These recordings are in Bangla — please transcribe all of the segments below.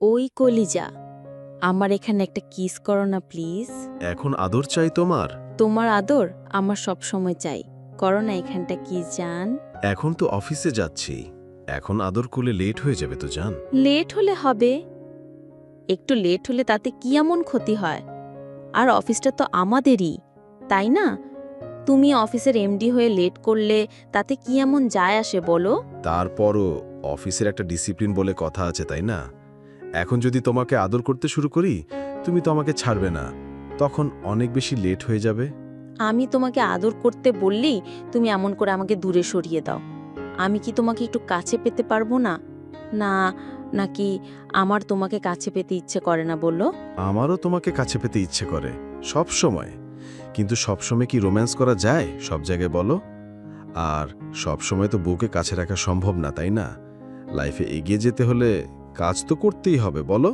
ওই কলিজা। আমার এখানে একটা কিস করো না প্লিজ। এখন আদর চাই তোমার? তোমার আদর আমার সব সময় চাই। করো না এখানটা কি জান? এখন তো অফিসে যাচ্ছি। এখন আদর করলে লেট হয়ে যাবে তো জান? লেট হলে হবে। একটু লেট হলে তাতে কি এমন ক্ষতি হয়? আর অফিসটা তো আমাদেরই তাই না? তুমি অফিসের এমডি হয়ে লেট করলে তাতে কি এমন যায় আসে বলো? তারপরও অফিসের একটা ডিসিপ্লিন বলে কথা আছে তাই না? এখন যদি তোমাকে আদর করতে শুরু করি তুমি তো আমাকে ছাড়বে না। তখন অনেক বেশি লেট হয়ে যাবে। আমি তোমাকে আদর করতে বললেই তুমি এমন করে আমাকে দূরে সরিয়ে দাও। আমি কি তোমাকে একটু কাছে পেতে পারব না? না নাকি আমার তোমাকে কাছে পেতে ইচ্ছে করে না বলল? আমারও তোমাকে কাছে পেতে ইচ্ছে করে সব সময়। কিন্তু সব সময় কি রোম্যান্স করা যায়? সব জায়গায় বলো। আর সব সময় তো বউকে কাছে রাখা সম্ভব না তাই না? লাইফে এগিয়ে যেতে হলে কাজ তো করতেই হবে বলো।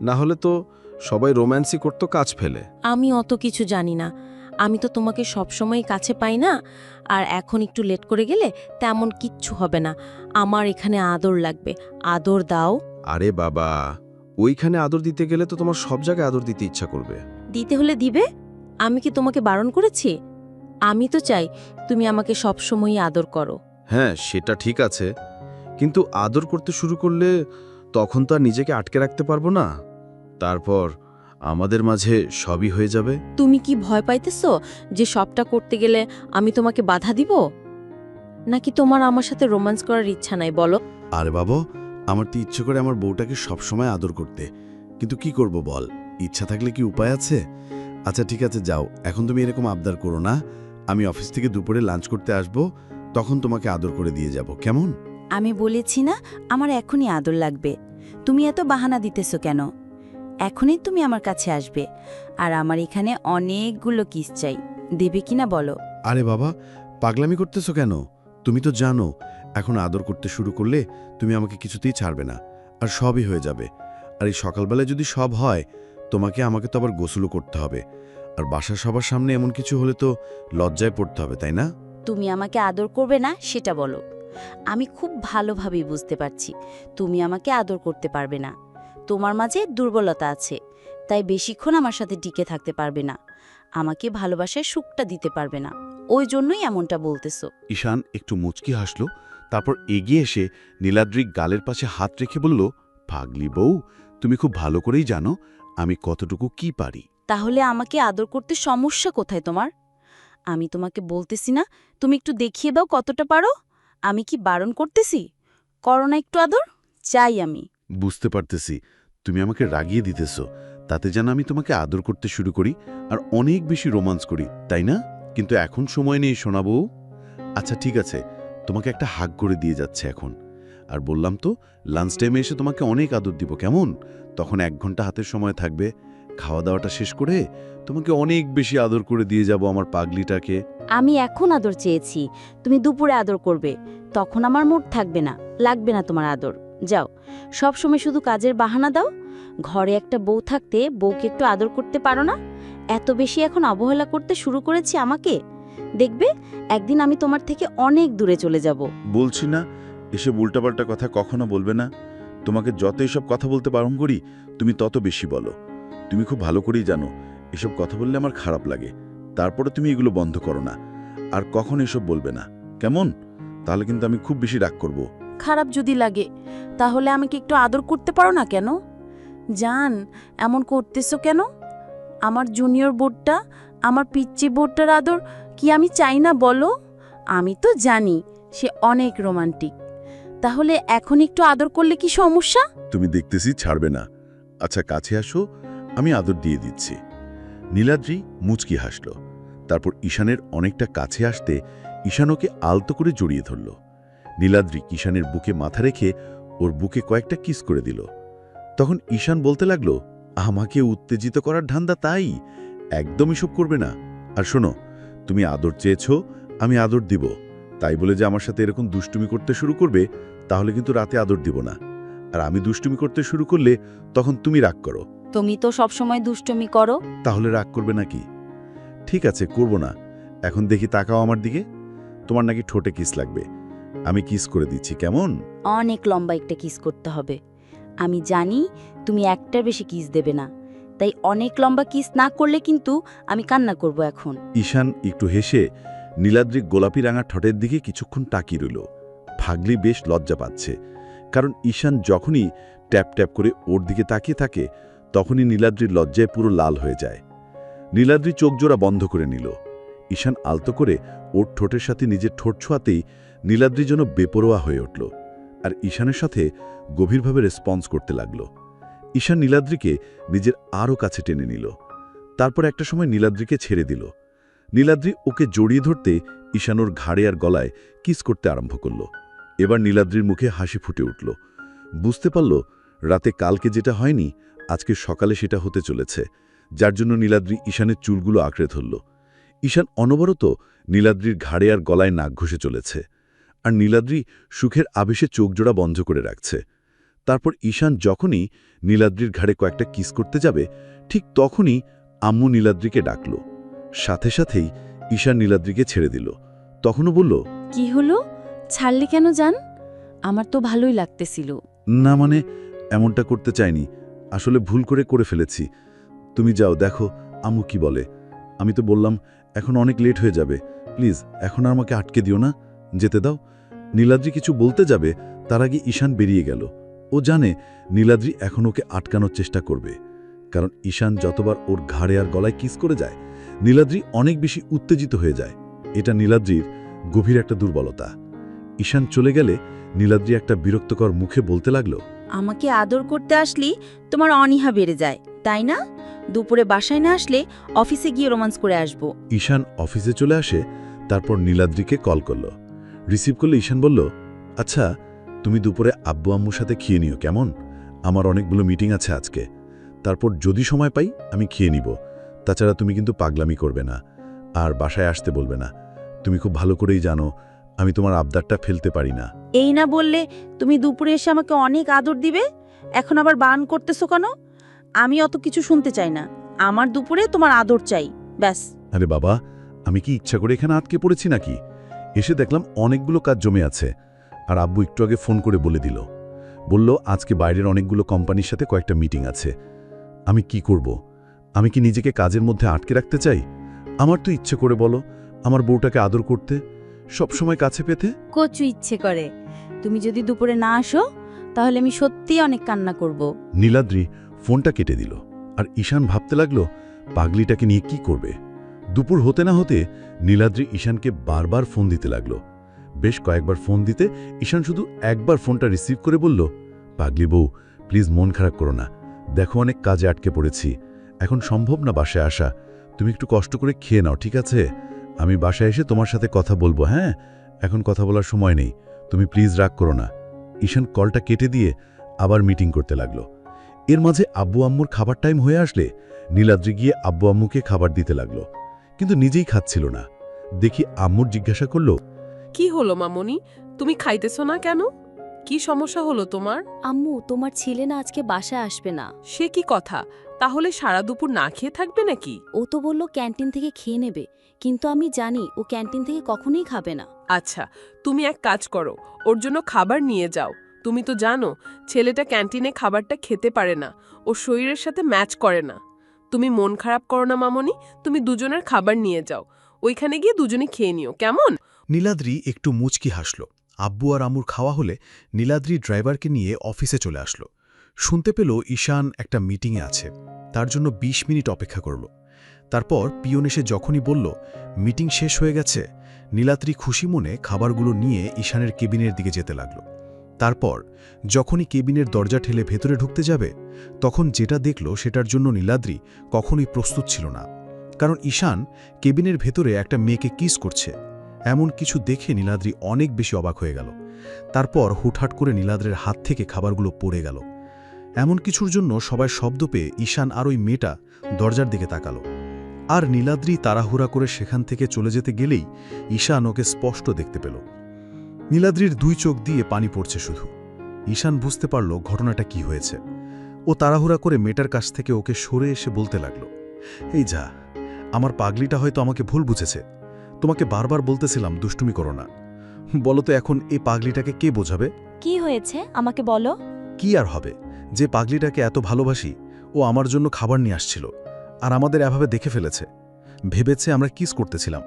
না হলে তো সবাই রোম্যান্সই করতো কাজ ফেলে। আমি অত কিছু জানি না। আমি তো তোমাকে সবসময় কাছে পাই না আর এখন একটু লেট করে গেলে তেমন কিচ্ছু হবে না। আমার এখানে আদর লাগবে আদর দাও। আরে বাবা ওইখানে আদর দিতে গেলে তো তোমার সব জায়গায় আদর দিতে ইচ্ছা করবে। দিতে হলে দিবে? আমি কি তোমাকে বারণ করেছি? আমি তো চাই তুমি আমাকে সবসময়ই আদর করো। হ্যাঁ সেটা ঠিক আছে। কিন্তু আদর করতে শুরু করলে তখন তো আর নিজেকে আটকে রাখতে পারব না। তারপর আমাদের মাঝে সবই হয়ে যাবে। তুমি কি ভয় পাইতেছো যে সবটা করতে গেলে আমি তোমাকে বাধা দিব? নাকি তোমার আমার সাথে রোমান্স করার ইচ্ছা নাই বলো? আরে বাবু আমার তো ইচ্ছে করে আমার বউটাকে সবসময় আদর করতে। কিন্তু কি করব বল? ইচ্ছা থাকলে কি উপায় আছে? আচ্ছা ঠিক আছে যাও। এখন তুমি এরকম আবদার করো না। আমি অফিস থেকে দুপুরে লাঞ্চ করতে আসব। তখন তোমাকে আদর করে দিয়ে যাব। কেমন? আমি বলেছি না আমার এখনই আদর লাগবে। তুমি এত বাহানা দিতেছো কেন? এখনই তুমি আমার কাছে আসবে। আর আমার এখানে অনেকগুলো কিস চাই। দেবে কিনা বলো? আরে বাবা পাগলামি করতেছো কেন? তুমি তো জানো এখন আদর করতে শুরু করলে তুমি আমাকে কিছুতেই ছাড়বে না আর সবই হয়ে যাবে। আর এই সকালবেলায় যদি সব হয় তোমাকে আমাকে তো আবার গোসলও করতে হবে। আর বাসার সবার সামনে এমন কিছু হলে তো লজ্জায় পড়তে হবে তাই না? তুমি আমাকে আদর করবে না সেটা বলো। আমি খুব ভালোভাবেই বুঝতে পারছি তুমি আমাকে আদর করতে পারবে না। তোমার মাঝে দুর্বলতা আছে তাই বেশিক্ষণ আমার সাথে টিকে থাকতে পারবে না। আমাকে ভালোবাসায় সুখটা দিতে পারবে না। ওই জন্যই এমনটা বলতেছো। ঈশান একটু মুচকি হাসল তারপর এগিয়ে এসে নীলাদ্রিক গালের পাশে হাত রেখে বলল পাগলি বউ তুমি খুব ভালো করেই জানো আমি কতটুকু কি পারি। তাহলে আমাকে আদর করতে সমস্যা কোথায় তোমার? আমি তোমাকে বলতেছি না তুমি একটু দেখিয়ে দাও কতটা পারো? আমি কি বারণ করতেছি? করোনা একটু আদর? চাই আমি। বুঝতে পারতেছি। তুমি আমাকে রাগিয়ে দিতেছ। তাতে যেন আমি তোমাকে আদর করতে শুরু করি আর অনেক বেশি রোমান্স করি, তাই না? কিন্তু এখন সময় নেই শোনাবো আচ্ছা ঠিক আছে। তোমাকে একটা হাক করে দিয়ে যাচ্ছে এখন। আর বললাম তো লাঞ্চ টাইমে এসে তোমাকে অনেক আদর দিব, কেমন? তখন এক ঘণ্টা হাতের সময় থাকবে। খাওয়া দাওয়াটা শেষ করে তোমাকে অনেক বেশি আদর করে দিয়ে যাব আমার পাগলিটাকে। আমি এখন আদর চেয়েছি তুমি দুপুরে আদর করবে তখন আমার মুড থাকবে না লাগবে না তোমার আদর। যাও সব সময় শুধু কাজের বাহানা দাও ঘরে একটা বউ থাকতে বউকে একটু আদর করতে পারো না? এত বেশি এখন অবহেলা করতে শুরু করেছি আমাকে? দেখবে একদিন আমি তোমার থেকে অনেক দূরে চলে যাব। বলছি না এসব উল্টাপাল্টা কথা কখনো বলবে না। তোমাকে যত এসব কথা বলতে বারণ করি তুমি তত বেশি বলো। তুমি খুব ভালো করেই জানো এসব কথা বললে আমার খারাপ লাগে। তারপরে তুমি এগুলো বন্ধ করো না। আর কখন এসব বলবে না? কেমন? তাহলে কিন্তু আমি খুব বেশি রাগ করব। খারাপ যদি লাগে তাহলে আমাকে একটু আদর করতে পারো না কেন? জান এমন করতেছো কেন? আমার জুনিয়র বোর্ডটা আমার পিচ্চি বোর্ডটার আদর কি আমি চাই না বলো? আমি তো জানি সে অনেক রোমান্টিক। তাহলে এখন একটু আদর করলে কি সমস্যা? তুমি দেখতেছি ছাড়বে না। আচ্ছা কাছে আসো আমি আদর দিয়ে দিচ্ছি। নীলাদ্রি মুচকি হাসল। তারপর ঈশানের অনেকটা কাছে আসতে ঈশান ওকে আলতো করে জড়িয়ে ধরল। নীলাদ্রি ঈশানের বুকে মাথা রেখে ওর বুকে কয়েকটা কিস করে দিল। তখন ঈশান বলতে লাগল, আমাকে উত্তেজিত করার ধান্দা তাই। একদম এসব করবে না। আর শোনো, তুমি আদর চেয়েছ, আমি আদর দিব। তাই বলে যে আমার সাথে এরকম দুষ্টুমি করতে শুরু করবে, তাহলে কিন্তু রাতে আদর দিব না। আর আমি দুষ্টুমি করতে শুরু করলে তখন তুমি রাগ করো। তুমি তো সবসময় দুষ্টমি করো। তাহলে রাগ করবে নাকি? ঠিক আছে করব না। এখন দেখি তাকাও আমার দিকে। তোমার নাকি ঠোঁটে কিস লাগবে। আমি কিস করে দিচ্ছি কেমন? অনেক লম্বা একটা কিস করতে হবে। আমি জানি তুমি একটার বেশি কিস দেবে না। তাই অনেক লম্বা কিস না করলে কিন্তু আমি কান্না করব এখন। ঈশান একটু হেসে নীলাদ্রি গোলাপি রাঙা ঠোঁটের দিকে কিছুক্ষণ তাকিয়ে রইল। ফাগলি বেশ লজ্জা পাচ্ছে। কারণ ঈশান যখনই ট্যাপ ট্যাপ করে ওর দিকে তাকিয়ে থাকে তখনই নীলাদ্রির লজ্জায় পুরো লাল হয়ে যায়। নীলাদ্রি চোখ জোড়া বন্ধ করে নিল। ঈশান আলতো করে ওর ঠোঁটের সাথে নিজের ঠোঁট ছোঁয়াতেই নীলাদ্রি যেন বেপরোয়া হয়ে উঠল আর ঈশানের সাথে গভীরভাবে রেসপন্স করতে লাগল। ঈশান নীলাদ্রিকে নিজের আরও কাছে টেনে নিল। তারপর একটা সময় নীলাদ্রিকে ছেড়ে দিল। নীলাদ্রি ওকে জড়িয়ে ধরতে ঈশানোর ঘাড়ে আর গলায় কিস করতে আরম্ভ করল। এবার নীলাদ্রির মুখে হাসি ফুটে উঠল। বুঝতে পারল, রাতে কালকে যেটা হয়নি আজকে সকালে সেটা হতে চলেছে যার জন্য নীলাদ্রি ঈশানের চুলগুলো আঁকড়ে ধরল। ঈশান অনবরত নীলাদ্রির ঘাড়ে আর গলায় নাক ঘষে চলেছে আর নীলাদ্রি সুখের আবেশে চোখজোড়া বন্ধ করে রাখছে। তারপর ঈশান যখনই নীলাদ্রির ঘাড়ে কয়েকটা কিস করতে যাবে ঠিক তখনই আম্মু নীলাদ্রিকে ডাকল। সাথে সাথেই ঈশান নীলাদ্রিকে ছেড়ে দিল। তখনও বলল কি হলো? ছাড়লে কেন যান? আমার তো ভালোই লাগতেছিল। না মানে এমনটা করতে চাইনি। আসলে ভুল করে করে ফেলেছি। তুমি যাও, দেখো আম্মু কি বলে। আমি তো বললাম, এখন অনেক লেট হয়ে যাবে। প্লিজ এখন আর আমাকে আটকে দিও না। যেতে দাও। নীলাদ্রি কিছু বলতে যাবে, তার আগে ঈশান বেরিয়ে গেল। ও জানে নীলাদ্রি এখন ওকে আটকানোর চেষ্টা করবে। কারণ ঈশান যতবার ওর ঘাড়ে আর গলায় কিস করে যায়, নীলাদ্রি অনেক বেশি উত্তেজিত হয়ে যায়। এটা নীলাদ্রির গভীর একটা দুর্বলতা। ঈশান চলে গেলে নীলাদ্রি একটা বিরক্তকর মুখে বলতে লাগল আমাকে আদর করতে আসলি তোমার অনীহা বেড়ে যায়, তাই না? দুপুরে বাসায় না আসলে অফিসে গিয়ে রোমান্স করে আসব। ঈশান অফিসে চলে আসে, তারপর নীলাদ্রিকে কল করল। রিসিভ করলে ঈশান বলল আচ্ছা তুমি দুপুরে আব্বু আম্মুর সাথে খেয়ে নিও কেমন? আমার অনেকগুলো মিটিং আছে আজকে। তারপর যদি সময় পাই, আমি খেয়ে নিব। তাছাড়া তুমি কিন্তু পাগলামি করবে না, আর বাসায় আসতে বলবে না। তুমি খুব ভালো করেই জানো, আমি তোমার আবদারটা ফেলতে পারি না। এই না বললে তুমি দুপুরে এসে আমাকে অনেক আদর দিবে? এখন আবার বান করতেছো কেন? আমি অত কিছু শুনতে চাই না। আমার দুপুরে তোমার আদর চাই, ব্যাস। আরে বাবা, আমি কি ইচ্ছা করে এখানে আটকে পড়েছি নাকি? এসে দেখলাম অনেকগুলো কাজ জমে আছে। আর আব্বু একটু আগে ফোন করে বলে দিল। বলল, আজকে বাইরের অনেকগুলো কোম্পানির সাথে কয়েকটা মিটিং আছে। আমি কি করব? আমি কি নিজেকে কাজের মধ্যে আটকে রাখতে চাই? আমার তো ইচ্ছে করে বলো, আমার বউটাকে আদর করতে। সব সময় কাছে পেতে? কচু ইচ্ছে করে। তুমি যদি দুপুরে না আসো তাহলে আমি সত্যি অনেক কান্না করব। নীলাদ্রি ফোনটা কেটে দিল আর ঈশান ভাবতে লাগল পাগলিটাকে নিয়ে কি করবে? দুপুর হতে না হতে নীলাদ্রি ঈশানকে বারবার ফোন দিতে লাগল। বেশ কয়েকবার ফোন দিতে ঈশান শুধু একবার ফোনটা রিসিভ করে বলল পাগলি বউ প্লিজ মন খারাপ করো না। দেখো অনেক কাজে আটকে পড়েছি। এখন সম্ভব না বাসায় আসা। তুমি একটু কষ্ট করে খেয়ে নাও ঠিক আছে? আমি বাসায় এসে তোমার সাথে কথা বলব হ্যাঁ? এখন কথা বলার সময় নেই। তুমি প্লিজ রাগ করো না। ঈশান কলটা কেটে দিয়ে আবার মিটিং করতে লাগল। এর মাঝে আব্বু আম্মুর খাবার টাইম হয়ে আসলে নীলাদ্রি গিয়ে আব্বু আম্মুকে খাবার দিতে লাগল। কিন্তু নিজেই খাচ্ছিল না। দেখি আম্মুর জিজ্ঞাসা করল কি হলো মামনি? তুমি খাইতেছো না কেন? কি সমস্যা হলো তোমার? আম্মু তোমার ছেলে না আজকে বাসায় আসবে না। সে কি কথা? তাহলে সারা দুপুর না খেয়ে থাকবে নাকি? ও তো বলল ক্যান্টিন থেকে খেয়ে নেবে কিন্তু আমি জানি ও ক্যান্টিন থেকে কখনোই খাবে না। আচ্ছা তুমি এক কাজ করো ওর জন্য খাবার নিয়ে যাও। তুমি তো জানো ছেলেটা ক্যান্টিনে খাবারটা খেতে পারে না ওর শরীরের সাথে ম্যাচ করে না। তুমি মন খারাপ করো না মামনি তুমি দুজনের খাবার নিয়ে যাও। ওইখানে গিয়ে দুজনে খেয়ে নিও কেমন? নীলাদ্রি একটু মুচকি হাসল। আব্বু আর আমুর খাওয়া হলে নীলাদ্রি ড্রাইভারকে নিয়ে অফিসে চলে আসলো। শুনতে পেল ঈশান একটা মিটিংয়ে আছে। তার জন্য ২০ মিনিট অপেক্ষা করল। তারপর পিয়ন এসে যখনই বলল, মিটিং শেষ হয়ে গেছে। নীলাদ্রি খুশি মনে খাবারগুলো নিয়ে ঈশানের কেবিনের দিকে যেতে লাগল। তারপর যখনই কেবিনের দরজা ঠেলে ভেতরে ঢুকতে যাবে, তখন যেটা দেখল সেটার জন্য নীলাদ্রি কখনোই প্রস্তুত ছিল না। কারণ ঈশান কেবিনের ভেতরে একটা মেয়েকে কিস করছে। এমন কিছু দেখে নীলাদ্রি অনেক বেশি অবাক হয়ে গেল। তারপর হুটহাট করে নীলাদ্রের হাত থেকে খাবারগুলো পড়ে গেল। এমন কিছুর জন্য সবাই শব্দ পেয়ে ঈশান আর ওই মেয়েটা দরজার দিকে তাকালো। আর নীলাদ্রি তাড়াহুড়া করে সেখান থেকে চলে যেতে গেলেই ঈশান ওকে স্পষ্ট দেখতে পেল। নীলাদ্রির দুই চোখ দিয়ে পানি পড়ছে শুধু। ঈশান বুঝতে পারল ঘটনাটা কি হয়েছে। ও তাড়াহুড়া করে মেটার কাছ থেকে ওকে সরে এসে বলতে লাগল এই যা আমার পাগলিটা হয়তো আমাকে ভুল বুঝেছে। তোমাকে বারবার বলতেছিলাম দুষ্টুমি করো না। বলো তো এখন এই পাগলিটাকে কে বোঝাবে? কি হয়েছে? আমাকে বলো। কি আর হবে? যে পাগলিটাকে এত ভালোবাসি, ও আমার জন্য খাবার নিয়ে আসছিল আর আমাদের এভাবে দেখে ফেলেছে। ভেবেছে আমরা কিস করতেছিলাম।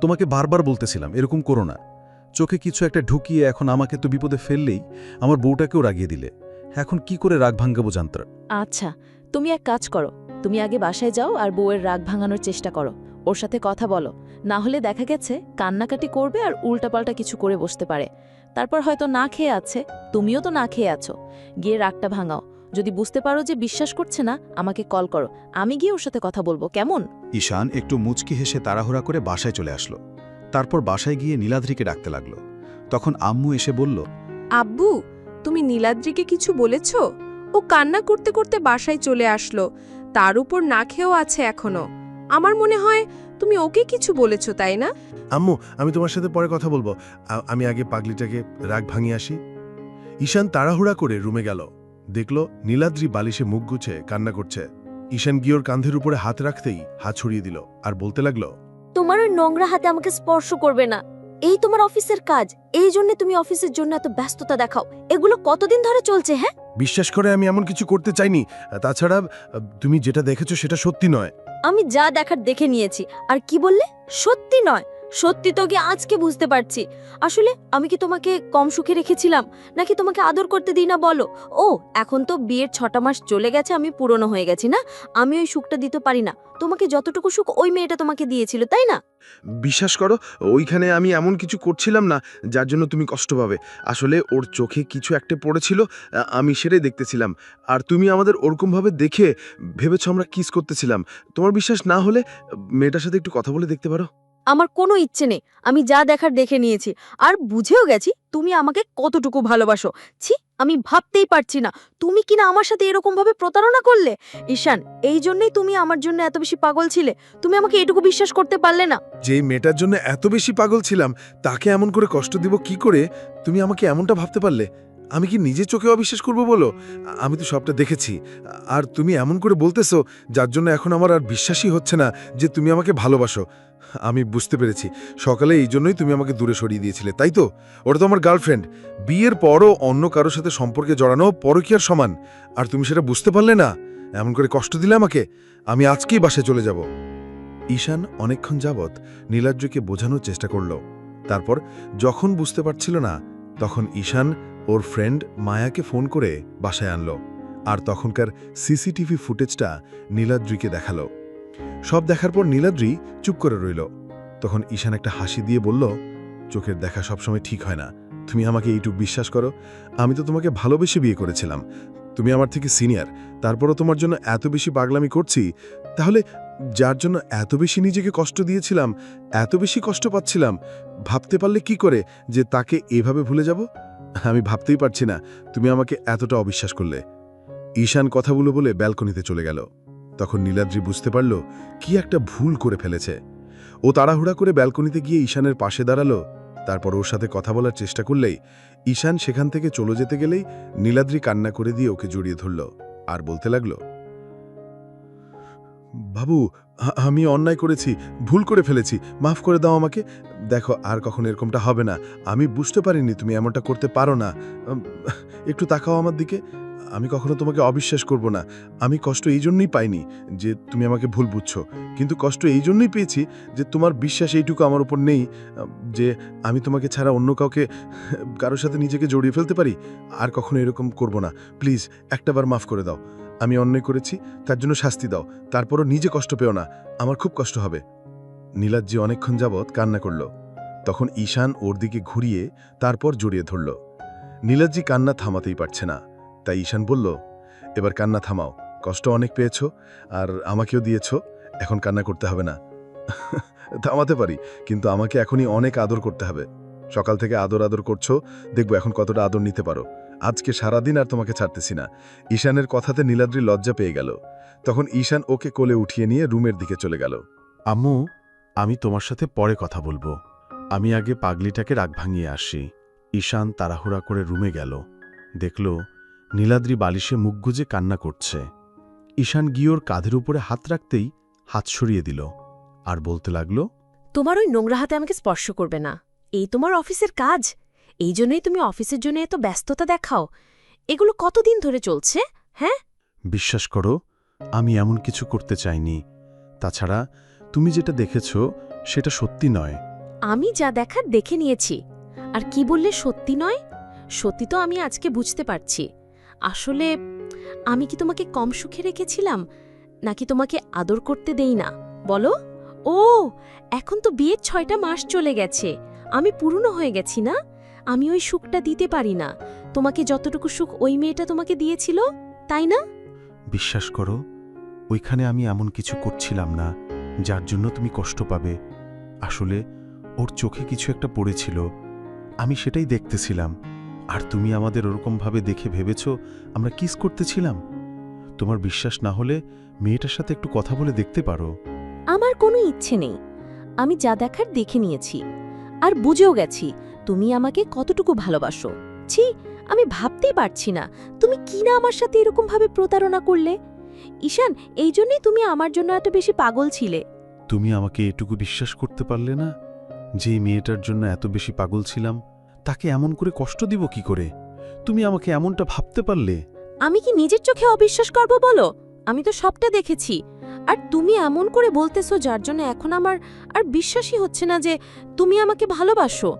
তোমাকে বারবার বলতেছিলাম, এরকম করো না। চোখে কিছু একটা ঢুকিয়ে এখন আমাকে তো বিপদে ফেললেই আমার বউটাকেও রাগিয়ে দিলে। এখন কি করে রাগ ভাঙ্গাবো জানতার? আচ্ছা তুমি এক কাজ করো, তুমি আগে বাসায় যাও আর বউয়ের রাগ ভাঙানোর চেষ্টা করো। ওর সাথে কথা বলো, না হলে দেখা গেছে কান্নাকাটি করবে আর উল্টাপাল্টা কিছু করে বসতে পারে। তারপর হয়তো না খেয়ে আছে তুমিও তো না খেয়ে আছো। গিয়ে রাগটা ভাঙাও। যদি বুঝতে পারো যে বিশ্বাস করছে না আমাকে কল করো। আমি গিয়ে ওর সাথে কথা বলব কেমন? ঈশান একটু মুচকি হেসে তাড়াহুড়া করে বাসায় চলে আসলো। তারপর বাসায় গিয়ে নীলাদ্রিকে ডাকতে লাগল। তখন আম্মু এসে বলল আব্বু তুমি নীলাদ্রিকে কিছু বলেছ? ও কান্না করতে করতে বাসায় চলে আসলো। তার উপর না খেয়েও আছে এখনও। আমার মনে হয় তুমি ওকে কিছু বলেছ তাই না? আম্মু আমি তোমার সাথে পরে কথা বলব। আ- আমি আগে পাগলিটাকে রাগ ভাঙিয়ে আসি। ঈশান তাড়াহুড়া করে রুমে গেল। দেখল নীলাদ্রি বালিশে মুখ গুছে কান্না করছে। ঈশান গিয়োর কাঁধের উপরে হাত রাখতেই হাত ছড়িয়ে দিল আর বলতে লাগল তোমার ওই নোংরা হাতে আমাকে স্পর্শ করবে না। এই তোমার অফিসের কাজ। এই জন্য তুমি অফিসের জন্য এত ব্যস্ততা দেখাও। এগুলো কতদিন ধরে চলছে হ্যাঁ? বিশ্বাস করে আমি এমন কিছু করতে চাইনি। তাছাড়া আ, তুমি যেটা দেখেছ সেটা সত্যি নয়। আমি যা দেখার দেখে নিয়েছি। আর কি বললে? সত্যি নয়। সত্যি তো গিয়ে আজকে বুঝতে পারছি। আসলে আমি কি তোমাকে কম সুখে রেখেছিলাম, নাকি তোমাকে আদর করতে দিই না বলো? ও, এখন তো বিয়ের ছটা মাস চলে গেছে, আমি পুরনো হয়ে গেছি না? আমি ওই সুখটা দিতে পারি না। তোমাকে যতটুকু সুখ ওই মেয়েটা তোমাকে দিয়েছিল, তাই না? বিশ্বাস করো, ওইখানে আমি এমন কিছু করছিলাম না, যার জন্য তুমি কষ্ট পাবে। আসলে ওর চোখে কিছু একটা পড়েছিল আমি সেটাই দেখতেছিলাম। আর তুমি আমাদের ওরকমভাবে দেখে ভেবেছ আমরা কিস করতেছিলাম। তোমার বিশ্বাস না হলে মেয়েটার সাথে একটু কথা বলে দেখতে পারো। আমার কোনো ইচ্ছে নেই। আমি যা দেখার দেখে নিয়েছি। আর বুঝেও গেছি তুমি আমাকে কতটুকু ভালোবাসো। ছি, আমি ভাবতেই পারছি না। তুমি কিনা আমার সাথে এরকম ভাবে প্রতারণা করলে? ঈশান, এই জন্যই তুমি আমার জন্য এত বেশি পাগল ছিলে। তুমি আমাকে এটুকু বিশ্বাস করতে পারলে না। যেই মেয়েটার জন্য এত বেশি পাগল ছিলাম, তাকে এমন করে কষ্ট দিব কি করে? তুমি আমাকে এমনটা ভাবতে পারলে? আমি কি নিজে চোখে অবিশ্বাস করব বলো? আমি তো সবটা দেখেছি। আর তুমি এমন করে বলতেছো, যার জন্য এখন আমার আর বিশ্বাসই হচ্ছে না যে তুমি আমাকে ভালোবাসো। আমি বুঝতে পেরেছি। সকালে এই জন্যই তুমি আমাকে দূরে সরিয়ে দিয়েছিলে, তাই তো? ওটা তো আমার গার্লফ্রেন্ড বিয়ের পরও অন্য কারোর সাথে সম্পর্কে জড়ানো পরকীয়ার সমান। আর তুমি সেটা বুঝতে পারলে না? এমন করে কষ্ট দিলে আমাকে? আমি আজকেই বাসায় চলে যাব। ঈশান অনেকক্ষণ যাবৎ নীলাদ্রিকে বোঝানোর চেষ্টা করল। তারপর যখন বুঝতে পারছিল না, তখন ঈশান ওর ফ্রেন্ড মায়াকে ফোন করে বাসায় আনলো। আর তখনকার সিসিটিভি ফুটেজটা নীলাদ্রিকে দেখাল। সব দেখার পর নীলাদ্রি চুপ করে রইল। তখন ঈশান একটা হাসি দিয়ে বলল, চোখের দেখা সবসময় ঠিক হয় না। তুমি আমাকে এইটুক বিশ্বাস করো, আমি তো তোমাকে ভালোবেসে বিয়ে করেছিলাম। তুমি আমার থেকে সিনিয়র, তারপরও তোমার জন্য এত বেশি পাগলামি করছি, তাহলে যার জন্য এত বেশি নিজেকে কষ্ট দিয়েছিলাম, এত বেশি কষ্ট পাচ্ছিলাম, ভাবতে পারলে কি করে যে তাকে এভাবে ভুলে যাব? আমি ভাবতেই পারছি না, তুমি আমাকে এতটা অবিশ্বাস করলে। ঈশান কথা কথাগুলো বলে ব্যালকনিতে চলে গেল। তখন নীলাদ্রি বুঝতে পারল কি একটা ভুল করে ফেলেছে। ও তাড়াহুড়া করে ব্যালকনিতে গিয়ে ঈশানের পাশে দাঁড়াল, তারপর ওর সাথে কথা বলার চেষ্টা করলেই ঈশান সেখান থেকে চলে যেতে গেলেই নীলাদ্রি কান্না করে দিয়ে ওকে জড়িয়ে ধরল আর বলতে লাগল, বাবু আমি অন্যায় করেছি, ভুল করে ফেলেছি, মাফ করে দাও আমাকে। দেখো, আর কখন এরকমটা হবে না। আমি বুঝতে পারিনি তুমি এমনটা করতে পারো না। একটু তাকাও আমার দিকে। আমি কখনো তোমাকে অবিশ্বাস করব না। আমি কষ্ট এই জন্যই পাইনি যে তুমি আমাকে ভুল বুঝছ। কিন্তু কষ্ট এই জন্যই পেয়েছি যে তোমার বিশ্বাস এইটুকু আমার উপর নেই, যে আমি তোমাকে ছাড়া অন্য কাউকে, কারোর সাথে নিজেকে জড়িয়ে ফেলতে পারি। আর কখনো এরকম করব না। প্লিজ একটাবার মাফ করে দাও। আমি অন্যায় করেছি, তার জন্য শাস্তি দাও। তারপরও নিজে কষ্ট পেও না। আমার খুব কষ্ট হবে। নীলাজ্জি অনেকক্ষণ যাবৎ কান্না করল। তখন ঈশান ওর দিকে ঘুরিয়ে তারপর জড়িয়ে ধরল। নীলাজ্জি কান্না থামাতেই পারছে না। তাই ঈশান বলল, এবার কান্না থামাও, কষ্ট অনেক পেয়েছ, আর আমাকেও দিয়েছ, এখন কান্না করতে হবে না। থামাতে পারি, কিন্তু আমাকে এখনই অনেক আদর করতে হবে। সকাল থেকে আদর আদর করছ, দেখব এখন কতটা আদর নিতে পারো। আজকে সারাদিন আর তোমাকে ছাড়তেছি না। ঈশানের কথাতে নীলাদ্রি লজ্জা পেয়ে গেল। তখন ঈশান ওকে কোলে উঠিয়ে নিয়ে রুমের দিকে চলে গেল। আম্মু, আমি তোমার সাথে পরে কথা বলব। আমি আগে পাগলিটাকে রাগ ভাঙিয়ে আসি। ঈশান তাড়াহুড়া করে রুমে গেল। দেখল নীলাদ্রি বালিশে মুখ গুজে কান্না করছে। ঈশান গিয়োর কাঁধের উপরে হাত রাখতেই হাত সরিয়ে দিল আর বলতে লাগল তোমার ওই নোংরা হাতে আমাকে স্পর্শ করবে না। এই তোমার অফিসের কাজ। এই জন্যই তুমি অফিসের জন্য এত ব্যস্ততা দেখাও। এগুলো কতদিন ধরে চলছে হ্যাঁ? বিশ্বাস করো আমি এমন কিছু করতে চাইনি। তাছাড়া তুমি যেটা দেখেছ সেটা সত্যি নয়। আমি যা দেখার দেখে নিয়েছি। আর কি বললে সত্যি নয়? সত্যি তো আমি আজকে বুঝতে পারছি। আসলে আমি কি তোমাকে কম সুখে রেখেছিলাম, নাকি তোমাকে আদর করতে দেই না? বলো। ও, এখন তো বিয়ের ছয়টা মাস চলে গেছে। আমি পুরনো হয়ে গেছি না? আমি ওই সুখটা দিতে পারি না। তোমাকে যতটুকু সুখ ওই মেয়েটা তোমাকে দিয়েছিল, তাই না? বিশ্বাস করো, ওইখানে আমি এমন কিছু করছিলাম না, যার জন্য তুমি কষ্ট পাবে। আসলে ওর চোখে কিছু একটা পড়েছিল, আমি সেটাই দেখতেছিলাম। আর তুমি আমাদের ওরকমভাবে দেখে ভেবেছ আমরা কিস করতেছিলাম? তোমার বিশ্বাস না হলে মেয়েটার সাথে একটু কথা বলে দেখতে পারো। আমার কোনো ইচ্ছে নেই। আমি যা দেখার দেখে নিয়েছি। আর বুঝেও গেছি তুমি আমাকে কতটুকু ভালোবাসো। ছি আমি ভাবতেই পারছি না তুমি কি না আমার সাথে এরকমভাবে প্রতারণা করলে? ঈশান এই জন্যই তুমি আমার জন্য এত বেশি পাগল ছিলে। তুমি আমাকে এটুকু বিশ্বাস করতে পারলে না? যে মেয়েটার জন্য এত বেশি পাগল ছিলাম তাকে এমন করে কষ্ট দিব কি করে? তুমি আমাকে এমনটা ভাবতে পারলে? আমি কি নিজের চোখে অবিশ্বাস করব বলো? আমি তো সবটা দেখেছি। আর তুমি এমন করে বলতেছো যার জন্য এখন আমার আর বিশ্বাসই হচ্ছে না যে তুমি আমাকে ভালোবাসো।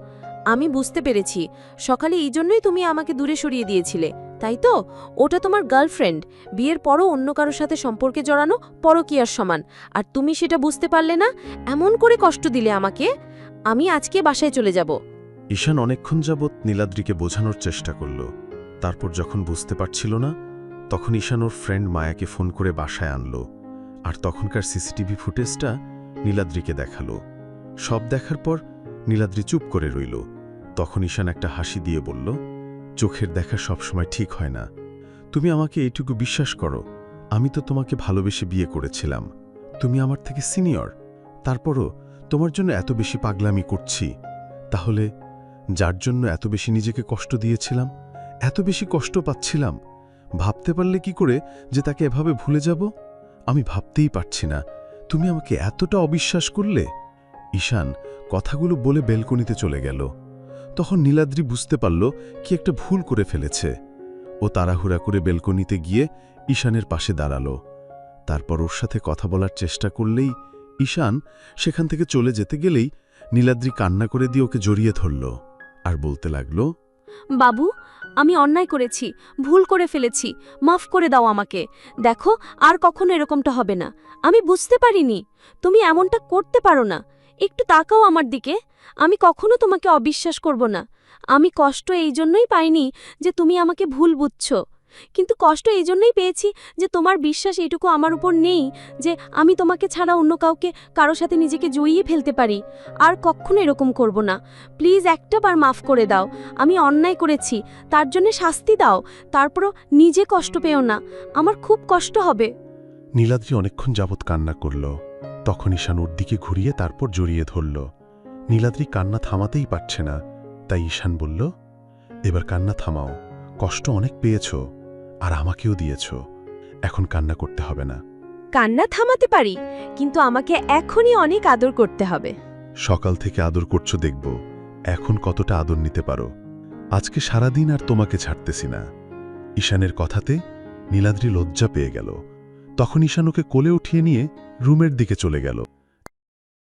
আমি বুঝতে পেরেছি, সকালে এই জন্যই তুমি আমাকে দূরে সরিয়ে দিয়েছিলে, তাই তো? ওটা তোমার গার্লফ্রেন্ড, বিয়ের পরও অন্য কারোর সাথে সম্পর্কে জড়ানো পরকীয়ার সমান। আর তুমি সেটা বুঝতে পারলে না, এমন করে কষ্ট দিলে আমাকে? আমি আজকে বাসায় চলে যাব। ঈশান অনেকক্ষণ যাবৎ নীলাদ্রিকে বোঝানোর চেষ্টা করল। তারপর যখন বুঝতে পারছিল না, তখন ঈশান ওর ফ্রেন্ড মায়াকে ফোন করে বাসায় আনল। আর তখনকার সিসিটিভি ফুটেজটা নীলাদ্রিকে দেখাল। সব দেখার পর নীলাদ্রি চুপ করে রইল। তখন ঈশান একটা হাসি দিয়ে বলল, চোখের দেখা সবসময় ঠিক হয় না। তুমি আমাকে এইটুকু বিশ্বাস করো, আমি তো তোমাকে ভালোবেসে বিয়ে করেছিলাম। তুমি আমার থেকে সিনিয়র তারপরও তোমার জন্য এত বেশি পাগলামি করছি। তাহলে যার জন্য এত বেশি নিজেকে কষ্ট দিয়েছিলাম, এত বেশি কষ্ট পাচ্ছিলাম, ভাবতে পারলে কি করে যে তাকে এভাবে ভুলে যাব? আমি ভাবতেই পারছি না। তুমি আমাকে এতটা অবিশ্বাস করলে? ঈশান কথাগুলো বলে বেলকনিতে চলে গেল। তখন নীলাদ্রি বুঝতে পারল কি একটা ভুল করে ফেলেছে। ও তাড়াহুড়া করে বেলকনিতে গিয়ে ঈশানের পাশে দাঁড়াল। তারপর ওর সাথে কথা বলার চেষ্টা করলেই ঈশান সেখান থেকে চলে যেতে গেলেই নীলাদ্রি কান্না করে দিয়ে ওকে জড়িয়ে ধরল। আর বলতে লাগল, বাবু, আমি অন্যায় করেছি, ভুল করে ফেলেছি, মাফ করে দাও আমাকে। দেখো, আর কখনো এরকমটা হবে না। আমি বুঝতে পারিনি, তুমি এমনটা করতে পারো না। একটু তাকাও আমার দিকে, আমি কখনো তোমাকে অবিশ্বাস করব না। আমি কষ্ট এই জন্যই পাইনি যে তুমি আমাকে ভুল বুঝছ। কিন্তু কষ্ট এই জন্যই পেয়েছি যে তোমার বিশ্বাস এইটুকু আমার উপর নেই যে আমি তোমাকে ছাড়া অন্য কাউকে কারও সাথে নিজেকে জড়িয়ে ফেলতে পারি। আর কখনো এরকম করব না। প্লিজ একটা বার মাফ করে দাও। আমি অন্যায় করেছি। তার জন্য শাস্তি দাও। তারপরও নিজে কষ্ট পেও না। আমার খুব কষ্ট হবে। নীলাদ্রি অনেকক্ষণ যাবৎ কান্না করল। তখন ঈশান ওর দিকে ঘুরিয়ে তারপর জড়িয়ে ধরল। নীলাদ্রি কান্না থামাতেই পারছে না। তাই ঈশান বলল, এবার কান্না থামাও। কষ্ট অনেক পেয়েছ। আর আমাকেও দিয়েছ। এখন কান্না করতে হবে না। কান্না থামাতে পারি কিন্তু আমাকে এখনই অনেক আদর করতে হবে। সকাল থেকে আদর করছ দেখব এখন কতটা আদর নিতে পারো। আজকে সারাদিন আর তোমাকে ছাড়তেছি না। ঈশানের কথাতে নীলাদ্রি লজ্জা পেয়ে গেল। তখন ঈশান ওকে কোলে উঠিয়ে নিয়ে রুমের দিকে চলে গেল।